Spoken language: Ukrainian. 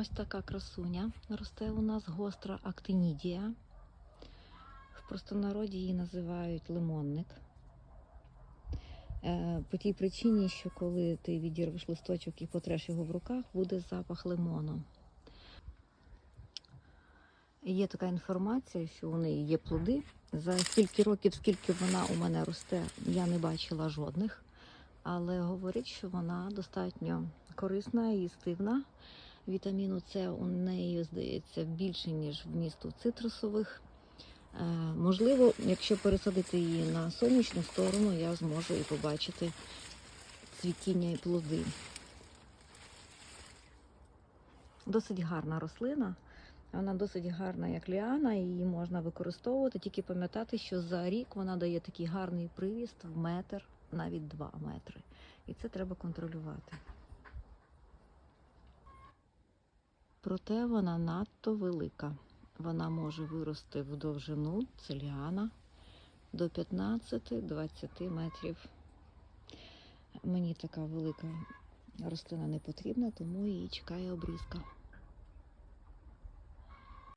Ось така красуня росте у нас гостра актинідія. В простонароді її називають лимонник. Е, По тій причині, що коли ти відірвеш листочок і потреш його в руках, буде запах лимону. Є така інформація, що у неї є плоди. За стільки років, скільки вона у мене росте, я не бачила жодних. Але говорять, що вона достатньо корисна і стивна. Вітаміну С у неї, здається, більше, ніж вмісту цитрусових. Е, можливо, якщо пересадити її на сонячну сторону, я зможу і побачити цвітіння і плоди. Досить гарна рослина. Вона досить гарна, як ліана, її можна використовувати, тільки пам'ятати, що за рік вона дає такий гарний привіст в метр, навіть два метри. І це треба контролювати. Проте вона надто велика. Вона може вирости в довжину, целіана до 15-20 метрів. Мені така велика рослина не потрібна, тому її чекає обрізка.